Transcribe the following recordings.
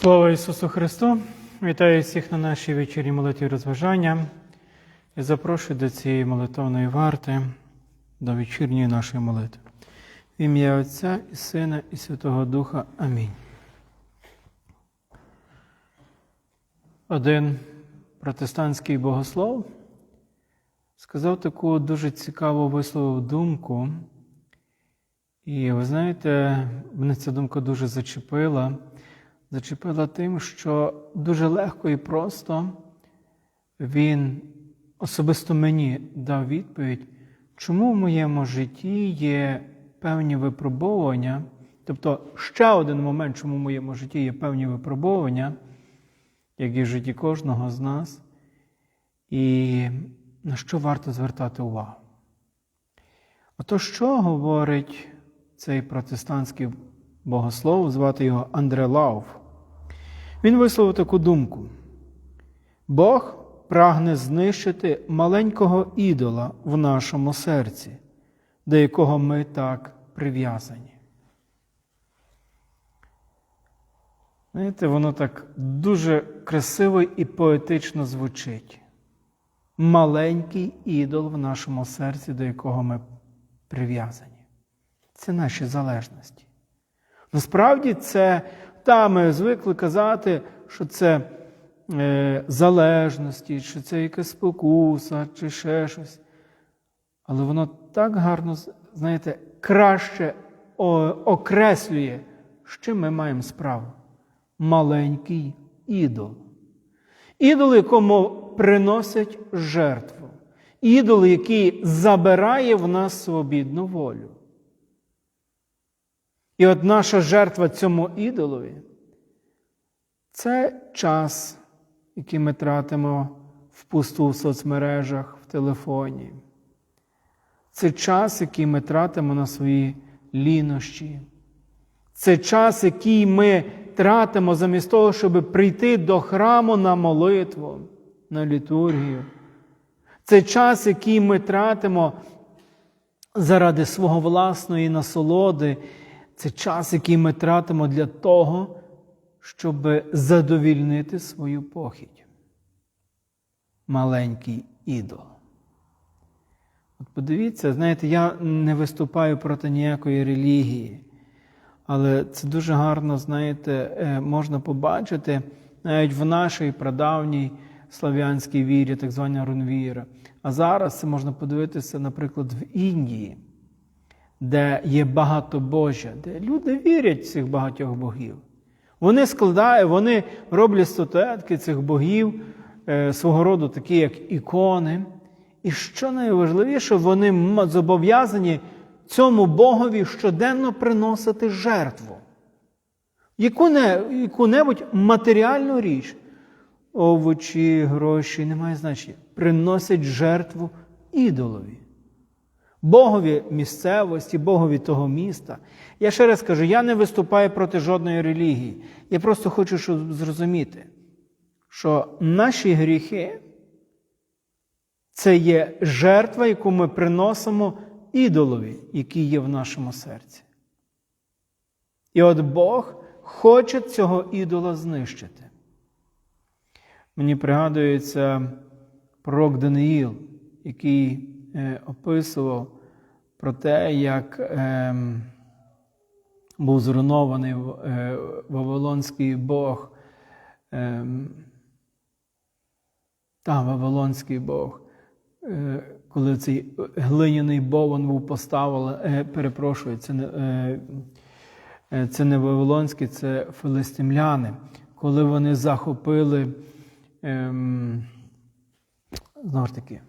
Слава Ісусу Христу! Вітаю всіх на нашій вечірній молитві розважання і запрошую до цієї молитовної варти, до вечірньої нашої молитви. В ім'я Отця і Сина, і Святого Духа. Амінь. Один протестантський богослов сказав таку дуже цікаву висловив думку. І ви знаєте, мене ця думка дуже зачепила. Зачепила тим, що дуже легко і просто він особисто мені дав відповідь, чому в моєму житті є певні випробовування, тобто ще один момент, чому в моєму житті є певні випробовування, як і в житті кожного з нас, і на що варто звертати увагу. Ото що говорить цей протестантський богослов, звати його Андре Лауф. Він висловив таку думку: Бог прагне знищити маленького ідола в нашому серці, до якого ми так прив'язані. Знаєте, воно так дуже красиво і поетично звучить. Маленький ідол в нашому серці, до якого ми прив'язані. Це наші залежності. Насправді, це та ми звикли казати, що це е, залежності, що це якась спокуса, чи ще щось. Але воно так гарно, знаєте, краще окреслює, з чим ми маємо справу. Маленький ідол. Ідол, якому приносять жертву. Ідол, який забирає в нас свобідну волю. І от наша жертва цьому ідолові це час, який ми тратимо впусту в соцмережах, в телефоні. Це час, який ми тратимо на свої лінощі. Це час, який ми тратимо замість того, щоб прийти до храму на молитву, на літургію. Це час, який ми тратимо заради свого власної насолоди. Це час, який ми тратимо для того, щоб задовільнити свою похідь. Маленький ідол. От подивіться, знаєте, я не виступаю проти ніякої релігії, але це дуже гарно, знаєте, е, можна побачити навіть в нашій прадавній слав'янській вірі, так звана рунвіра. А зараз це можна подивитися, наприклад, в Індії де є багатобожжя, де люди вірять в цих багатьох богів. Вони складають, вони роблять статуетки цих богів, е, свого роду такі, як ікони. І що найважливіше, вони зобов'язані цьому Богові щоденно приносити жертву. Яку-небудь матеріальну річ, овочі, гроші, немає значення, приносять жертву ідолові. Богові місцевості, Богові того міста. Я ще раз кажу, я не виступаю проти жодної релігії. Я просто хочу щоб зрозуміти, що наші гріхи це є жертва, яку ми приносимо ідолові, який є в нашому серці. І от Бог хоче цього ідола знищити. Мені пригадується пророк Даниїл, який описував про те, як е, був зруйнований е, Вавилонський Бог. Е, та, Вавилонський Бог. Е, коли цей глиняний бовон був поставлений, е, перепрошую, це не, е, е, це не Вавилонський, це филистимляни. Коли вони захопили, е, знову ж таки,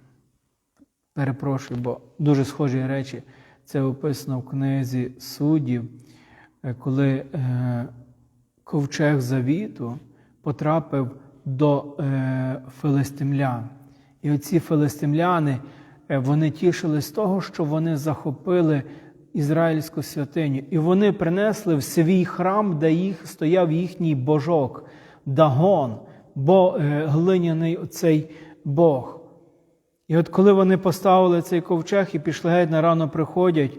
Перепрошую, бо дуже схожі речі це описано в книзі суддів, е, коли е, ковчег завіту потрапив до е, филистимлян. І оці филистимляни вони тішили з того, що вони захопили ізраїльську святиню. І вони принесли в свій храм, де їх стояв їхній божок, Дагон, бо глиняний цей Бог. І от коли вони поставили цей ковчег і пішли геть на рано приходять,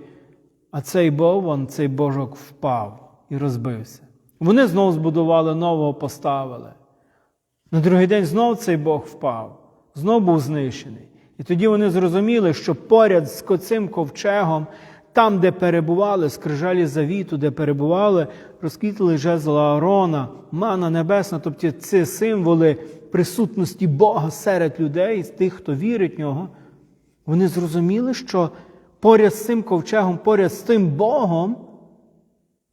а цей бовон, цей божок впав і розбився. Вони знов збудували нового, поставили. На другий день знов цей Бог впав, знов був знищений. І тоді вони зрозуміли, що поряд з цим ковчегом, там, де перебували, скрижалі завіту, де перебували, розквітли жезл Аарона, мана небесна, тобто ці символи присутності Бога серед людей, тих, хто вірить в нього, вони зрозуміли, що поряд з цим ковчегом, поряд з тим Богом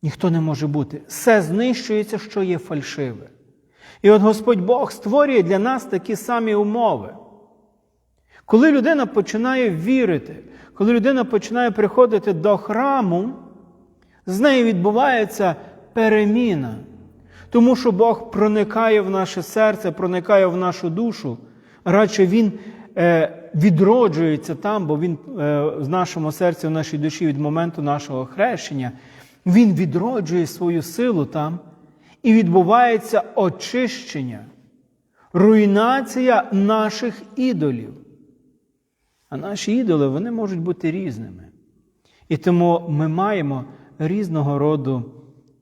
ніхто не може бути. Все знищується, що є фальшиве. І от Господь Бог створює для нас такі самі умови. Коли людина починає вірити, коли людина починає приходити до храму, з нею відбувається переміна. Тому що Бог проникає в наше серце, проникає в нашу душу. Радше Він е, відроджується там, бо Він е, в нашому серці, в нашій душі від моменту нашого хрещення, Він відроджує свою силу там і відбувається очищення, руйнація наших ідолів. А наші ідоли вони можуть бути різними. І тому ми маємо різного роду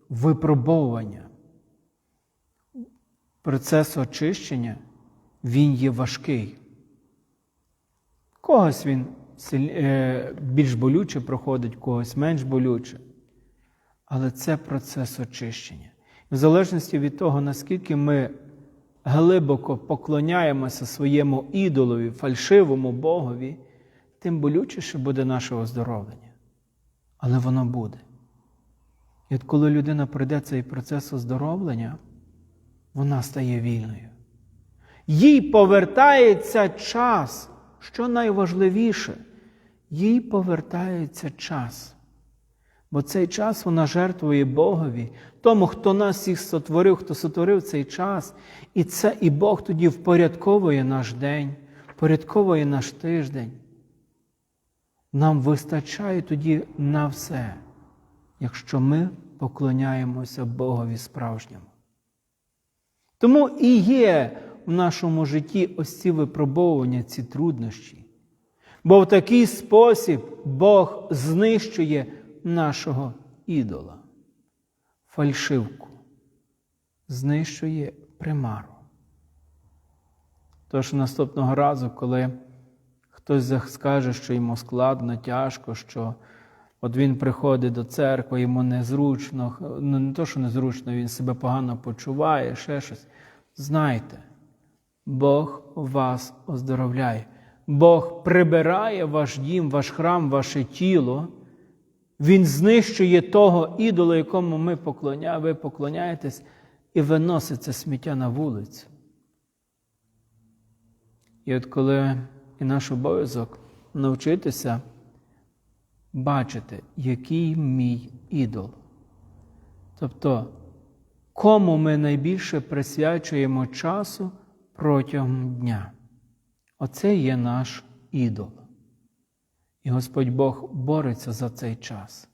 випробовування. Процес очищення він є важкий. Когось він більш болюче проходить, когось менш болюче. Але це процес очищення. В залежності від того, наскільки ми глибоко поклоняємося своєму ідолові, фальшивому Богові, тим болючіше буде наше оздоровлення. Але воно буде. І от коли людина пройде цей процес оздоровлення, вона стає вільною. Їй повертається час. Що найважливіше, їй повертається час. Бо цей час вона жертвує Богові, тому, хто нас всіх сотворив, хто сотворив цей час. І це і Бог тоді впорядковує наш день, впорядковує наш тиждень. Нам вистачає тоді на все, якщо ми поклоняємося Богові справжньому. Тому і є в нашому житті ось ці випробовування, ці труднощі. Бо в такий спосіб Бог знищує нашого ідола, фальшивку, знищує примару. Тож наступного разу, коли хтось скаже, що йому складно, тяжко, що от він приходить до церкви, йому незручно, ну не то, що незручно, він себе погано почуває, ще щось. Знайте, Бог вас оздоровляє. Бог прибирає ваш дім, ваш храм, ваше тіло. Він знищує того ідола, якому ми поклоня... ви поклоняєтесь, і виносить це сміття на вулицю. І от коли і наш обов'язок навчитися бачити, який мій ідол. Тобто, кому ми найбільше присвячуємо часу протягом дня. Оце є наш ідол. І Господь Бог бореться за цей час.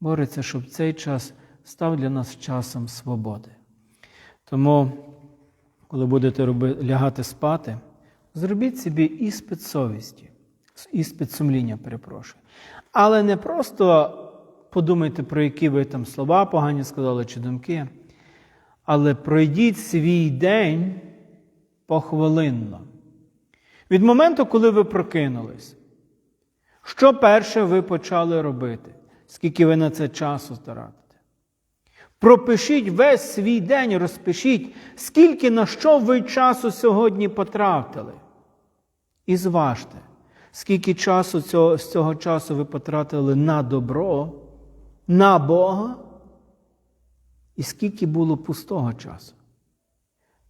Бореться, щоб цей час став для нас часом свободи. Тому, коли будете лягати спати, зробіть собі іспит совісті, іспит сумління, перепрошую. Але не просто подумайте, про які ви там слова погані сказали чи думки, але пройдіть свій день похвилинно. Від моменту, коли ви прокинулись, що перше ви почали робити? Скільки ви на це часу тратите? Пропишіть весь свій день, розпишіть, скільки на що ви часу сьогодні потратили. І зважте, скільки часу цього, з цього часу ви потратили на добро, на Бога, і скільки було пустого часу.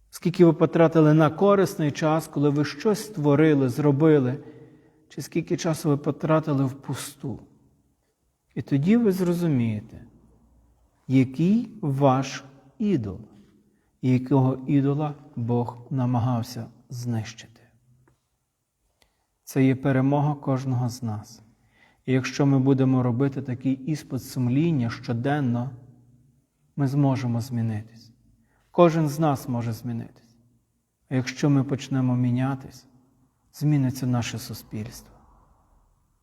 Скільки ви потратили на корисний час, коли ви щось створили, зробили, чи скільки часу ви потратили в пусту. І тоді ви зрозумієте, який ваш ідол, якого ідола Бог намагався знищити. Це є перемога кожного з нас. І якщо ми будемо робити такий іспит сумління щоденно, ми зможемо змінитись. Кожен з нас може змінитись. А якщо ми почнемо мінятись, зміниться наше суспільство.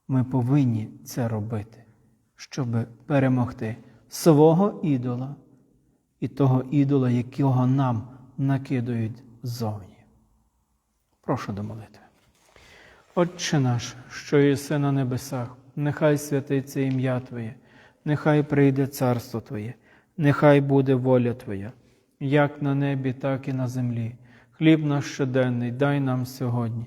Ми повинні це робити, щоб перемогти свого ідола, і того ідола, якого нам накидають ззовні. Прошу до молитви. Отче наш, що єси на небесах, нехай святиться ім'я Твоє, нехай прийде царство Твоє, нехай буде воля Твоя, як на небі, так і на землі. Хліб наш щоденний дай нам сьогодні,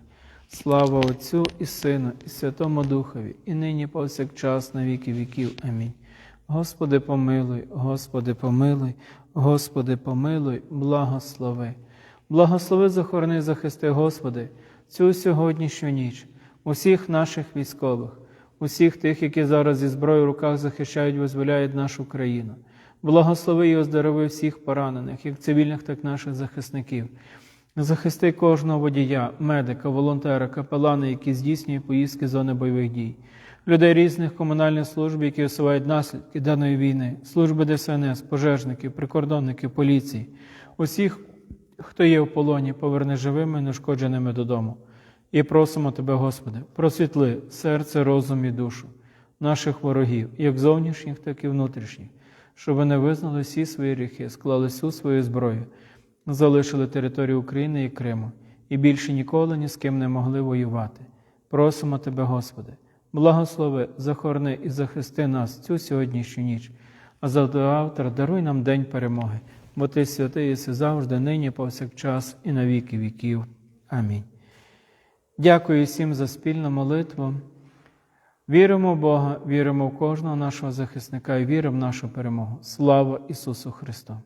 Слава Отцю і Сину, і Святому Духові, і нині повсякчас на віки віків. Амінь. Господи, помилуй, Господи, помилуй, Господи, помилуй, благослови. Благослови, захорони, захисти, Господи, цю сьогоднішню ніч, усіх наших військових, усіх тих, які зараз зі зброєю в руках захищають, визволяють нашу країну. Благослови і оздорови всіх поранених, як цивільних, так і наших захисників. Захисти кожного водія, медика, волонтера, капелана, які здійснюють поїздки з зони бойових дій, людей різних комунальних служб, які усувають наслідки даної війни, служби ДСНС, пожежників, прикордонників, поліції, усіх, хто є в полоні, поверни живими, нешкодженими додому. І просимо Тебе, Господи, просвітли серце, розум і душу наших ворогів, як зовнішніх, так і внутрішніх, щоб вони визнали всі свої гріхи, склали всю свою зброю, залишили територію України і Криму і більше ніколи ні з ким не могли воювати. Просимо Тебе, Господи, благослови, захорони і захисти нас цю сьогоднішню ніч, а завтра даруй нам день перемоги, бо Ти святий єси завжди, нині, повсякчас і на віки віків. Амінь. Дякую всім за спільну молитву. Віримо в Бога, віримо в кожного нашого захисника і віримо в нашу перемогу. Слава Ісусу Христу!